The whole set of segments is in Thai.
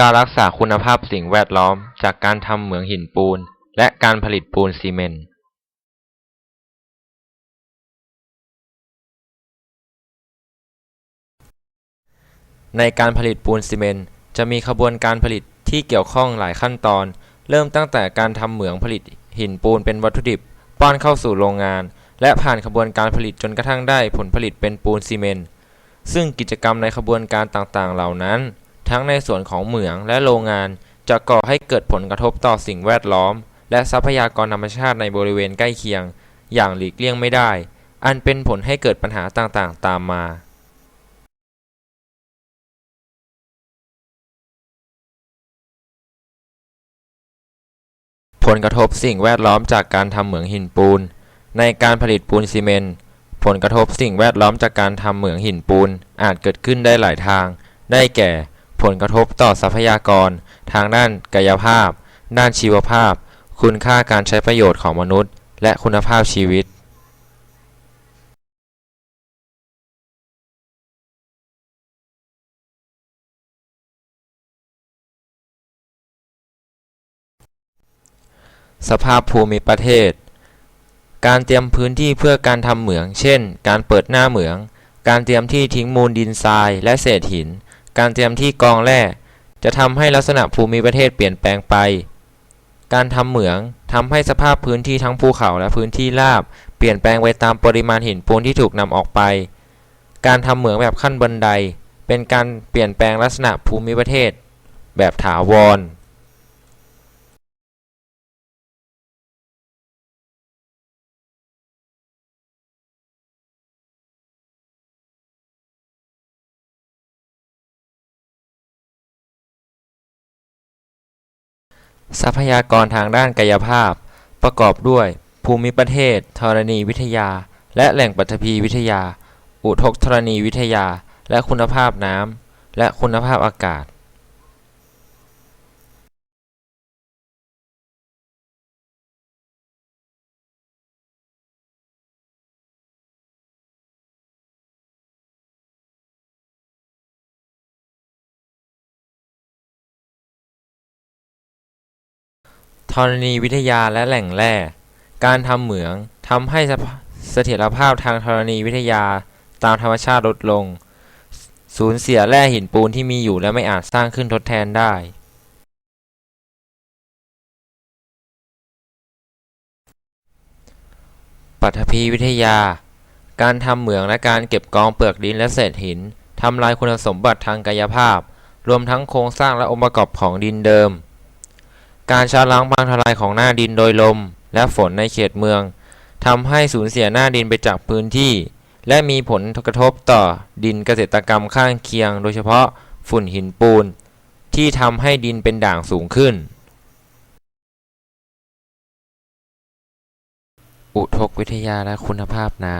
การรักษาคุณภาพสิ่งแวดล้อมจากการทำเหมืองหินปูน และการผลิตปูนซีเมนต์ในการผลิตปูนซีเมนต์จะมีขบวนการผลิตที่เกี่ยวข้องหลายขั้นตอน เริ่มตั้งแต่การทำเหมืองผลิตหินปูนเป็นวัตถุดิบ ป้อนเข้าสู่โรงงาน และผ่านขบวนการผลิตจนกระทั่งได้ผลผลิตเป็นปูนซีเมนต์ซึ่งกิจกรรมในขบวนการต่างๆ เหล่านั้น ทั้งในส่วนของเหมืองและโรงงานจะก่อให้เกิดผลกระทบต่อสิ่งแวดล้อม และทรัพยากรธรรมชาติในบริเวณใกล้เคียง อย่างหลีกเลี่ยงไม่ได้ อันเป็นผลให้เกิดปัญหาต่างๆ ตามมาผลกระทบสิ่งแวดล้อมจากการทำเหมืองหินปูน ในการผลิตปูนซีเมนต์ผลกระทบสิ่งแวดล้อมจากการทำเหมืองหินปูนอาจเกิดขึ้นได้หลายทาง ได้แก่ ผลกระทบต่อทรัพยากร ทางด้านกายภาพ ด้านชีวภาพ คุณค่าการใช้ประโยชน์ของมนุษย์ และคุณภาพชีวิตสภาพภูมิประเทศ การเตรียมพื้นที่เพื่อการทำเหมือง เช่น การเปิดหน้าเหมือง การเตรียมที่ทิ้งมูลดินทรายและเศษหิน การเตรียมที่กองแร่จะทำให้ลักษณะภูมิประเทศเปลี่ยนแปลงไป การทำเหมืองทำให้สภาพพื้นที่ทั้งภูเขาและพื้นที่ราบ เปลี่ยนแปลงไปตามปริมาณหินปูนที่ถูกนำออกไป การทำเหมืองแบบขั้นบันได เป็นการเปลี่ยนแปลงลักษณะภูมิประเทศ แบบถาวร ทรัพยากรทางด้านกายภาพ ประกอบด้วย ภูมิประเทศธรณีวิทยา และแหล่งปฐพีวิทยา อุทกธรณีวิทยา และคุณภาพน้ำและคุณภาพอากาศ ธรณีวิทยาและแหล่งแร่การทำเหมืองทำให้เสถียรภาพทางธรณีวิทยาตามธรรมชาติลดลง สูญเสียแร่หินปูนที่มีอยู่และไม่อาจสร้างขึ้นทดแทนได้ ปัฐภีวิทยา การทำเหมืองและการเก็บกองเปลือกดินและเศษหินทำลายคุณสมบัติทางกายภาพ รวมทั้งโครงสร้างและองค์ประกอบของดินเดิม การชะล้างบางทลายของหน้าดินโดยลม และฝนในเขตเมืองทำให้สูญเสียหน้าดินไปจากพื้นที่ และมีผลกระทบต่อดินเกษตรกรรมข้างเคียง โดยเฉพาะฝุ่นหินปูน ที่ทำให้ดินเป็นด่างสูงขึ้น อุทกวิทยาและคุณภาพน้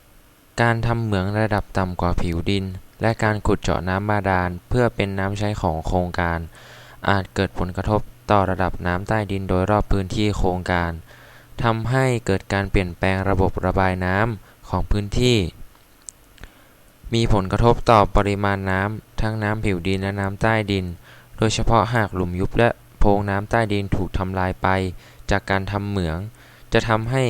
ำการทำเหมืองระดับต่ำกว่าผิวดิน และการขุดเจาะน้ำบาดาลเพื่อเป็นน้ำใช้ของโครงการ อาจเกิดผลกระทบ ต่อระดับน้ำใต้ดินโดยรอบพื้นที่โครงการทำให้เกิดการเปลี่ยนแปลงระบบระบายน้ำของพื้นที่ มีผลกระทบต่อปริมาณน้ำทั้งน้ำผิวดินและน้ำใต้ดิน โดยเฉพาะหากหลุมยุบและโพรงน้ำใต้ดินถูกทำลายไป จากการทำเหมือง จะทำให้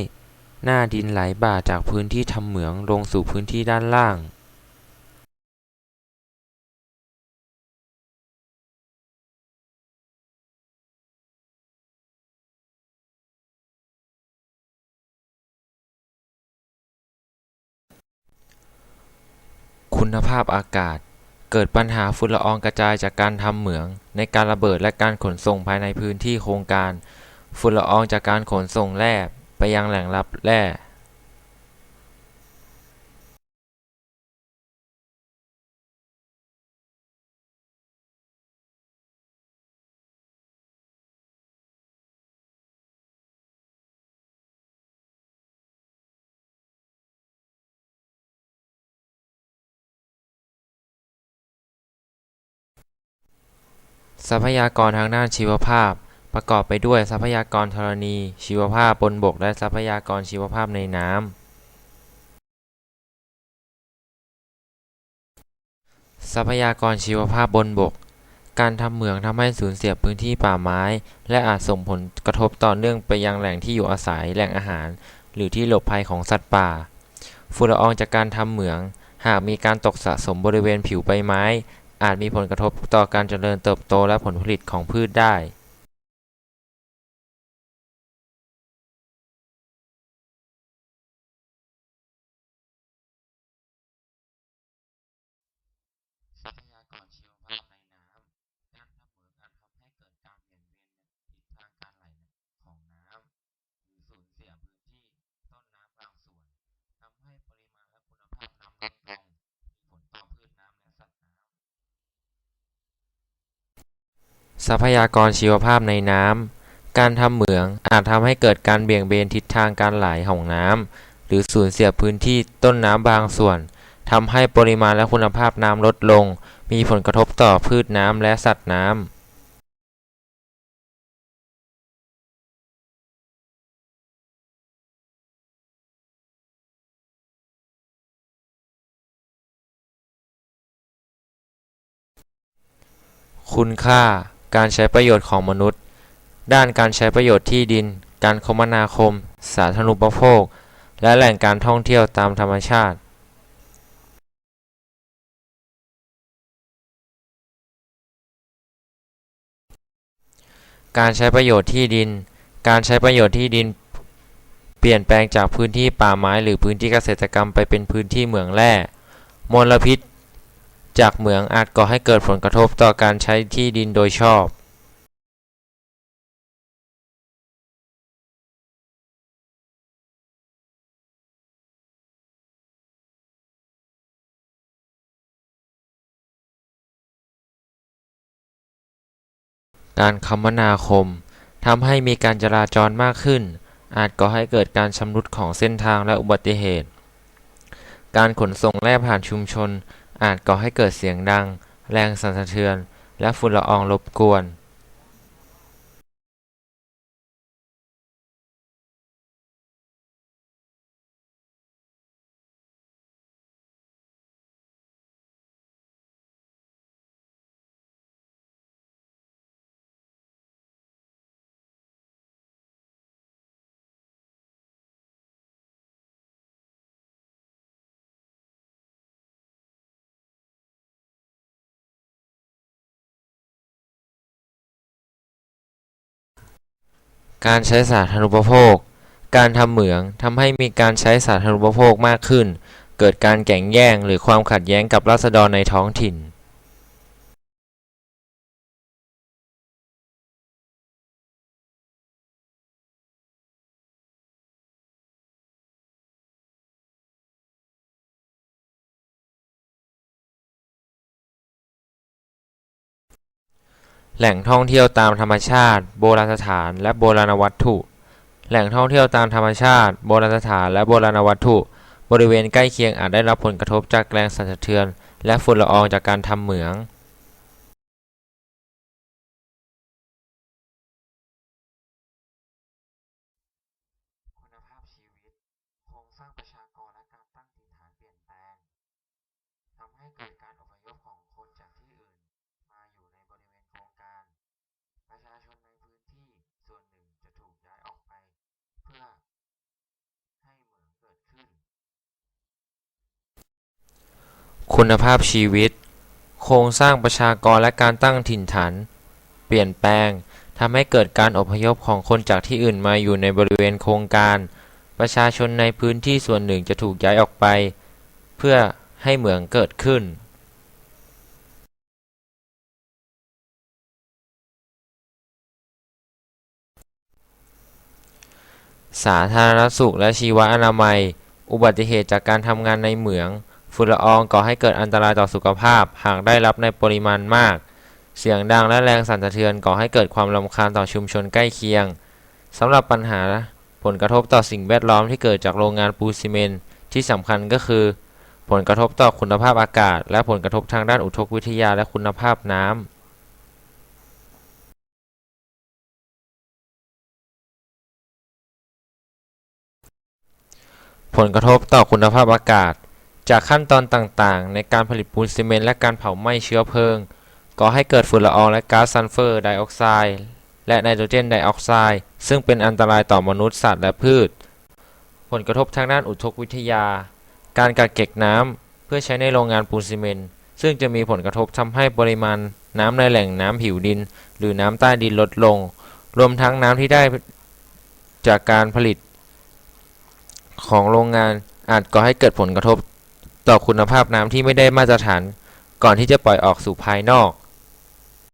หน้าดินไหลบ่าจากพื้นที่ทำเหมืองลงสู่พื้นที่ด้านล่าง คุณภาพอากาศ เกิดปัญหาฝุ่นละอองกระจายจากการทำเหมือง ในการระเบิดและการขนส่งภายในพื้นที่โครงการ ฝุ่นละอองจากการขนส่งแร่ไปยังแหล่งรับแร่ ทรัพยากรทางด้านชีวภาพ ประกอบไปด้วยทรัพยากรธรณี ชีวภาพบนบก และทรัพยากรชีวภาพในน้ำทรัพยากรชีวภาพบนบก การทำเหมืองทำให้สูญเสียพื้นที่ป่าไม้ และอาจส่งผลกระทบต่อเนื่องไปยังแหล่งที่อยู่อาศัยแหล่งอาหาร หรือที่หลบภัยของสัตว์ป่าฝุ่นละอองจากการทำเหมือง หากมีการตกสะสมบริเวณผิวใบไม้ อาจมีผลกระทบต่อการเจริญเติบโตและผลผลิตของพืชได้ ทรัพยากรชีวภาพในน้ำ การทำเหมืองอาจทำให้เกิดการเบี่ยงเบนทิศทางการไหลของน้ำ หรือสูญเสียพื้นที่ต้นน้ำบางส่วนทำให้ปริมาณและคุณภาพน้ำลดลง มีผลกระทบต่อพืชน้ำและสัตว์น้ำคุณค่า การใช้ประโยชน์ของมนุษย์ ด้านการใช้ประโยชน์ที่ดิน การคมนาคม สาธารณูปโภค และแหล่งการท่องเที่ยวตามธรรมชาติการใช้ประโยชน์ที่ดิน การใช้ประโยชน์ที่ดิน เปลี่ยนแปลงจากพื้นที่ป่าไม้หรือพื้นที่เกษตรกรรมไปเป็นพื้นที่เหมืองแร่ มลพิษ จากเหมืองอาจก่อให้เกิดผลกระทบต่อการใช้ที่ดินโดยชอบการคมนาคมทำให้มีการจราจรมากขึ้น อาจก่อให้เกิดการชำรุดของเส้นทางและอุบัติเหตุ การขนส่งแร่ผ่านชุมชน อาจก่อให้เกิดเสียงดัง แรงสั่นสะเทือน และฝุ่นละอองรบกวน การใช้สาธารณูปโภค การทำเหมืองทำให้มีการใช้สาธารณูปโภคมากขึ้น เกิดการแข่งแย่งหรือความขัดแย้งกับราษฎรในท้องถิ่น แหล่งท่องเที่ยวตามธรรมชาติ โบราณสถานและโบราณวัตถุ แหล่งท่องเที่ยวตามธรรมชาติ โบราณสถานและโบราณวัตถุ บริเวณใกล้เคียงอาจได้รับผลกระทบจากแรงสั่นสะเทือน และฝุ่นละอองจากการทำเหมือง คุณภาพชีวิต โครงสร้างประชากรและการตั้งถิ่นฐานเปลี่ยนแปลง ทำให้เกิดการอพยพของคนจากที่อื่น มาอยู่ในบริเวณโครงการ ประชาชนในพื้นที่ส่วนหนึ่งจะถูกย้ายออกไป เพื่อให้เหมืองเกิดขึ้น คุณภาพชีวิต โครงสร้างประชากรและการตั้งถิ่นฐาน เปลี่ยนแปลงทำให้เกิดการอพยพของคนจากที่อื่นมาอยู่ในบริเวณโครงการ ประชาชนในพื้นที่ส่วนหนึ่งจะถูกย้ายออกไป เพื่อให้เหมืองเกิดขึ้นสาธารณสุขและชีวอนามัย อุบัติเหตุจากการทำงานในเหมือง ฝุ่นละอองก่อให้เกิดอันตรายต่อสุขภาพ หากได้รับในปริมาณมาก เสียงดังและแรงสั่นสะเทือนก่อให้เกิดความรำคาญต่อชุมชนใกล้เคียงสำหรับปัญหาผลกระทบต่อสิ่งแวดล้อมที่เกิดจากโรงงานปูนซีเมนต์ที่สำคัญก็คือ ผลกระทบต่อคุณภาพอากาศ และผลกระทบทางด้านอุทกวิทยาและคุณภาพน้ำผลกระทบต่อคุณภาพอากาศ จากขั้นตอนต่างๆ ในการผลิตปูนซีเมนต์และการเผาไหม้เชื้อเพลิงก่อให้เกิดฝุ่นละอองและก๊าซซัลเฟอร์ไดออกไซด์และไนโตรเจนไดออกไซด์ซึ่งเป็นอันตรายต่อมนุษย์สัตว์และพืช ผลกระทบทางด้านอุทกวิทยา การกักเก็บน้ำเพื่อใช้ในโรงงานปูนซีเมนต์ซึ่งจะมีผลกระทบทำให้ปริมาณน้ำในแหล่งน้ำผิวดิน หรือน้ำใต้ดินลดลง รวมทั้งน้ำที่ได้จากการผลิต ของโรงงานอาจก่อให้เกิดผลกระทบ ต่อคุณภาพน้ำที่ไม่ได้มาตรฐานก่อนที่จะปล่อยออกสู่ภายนอก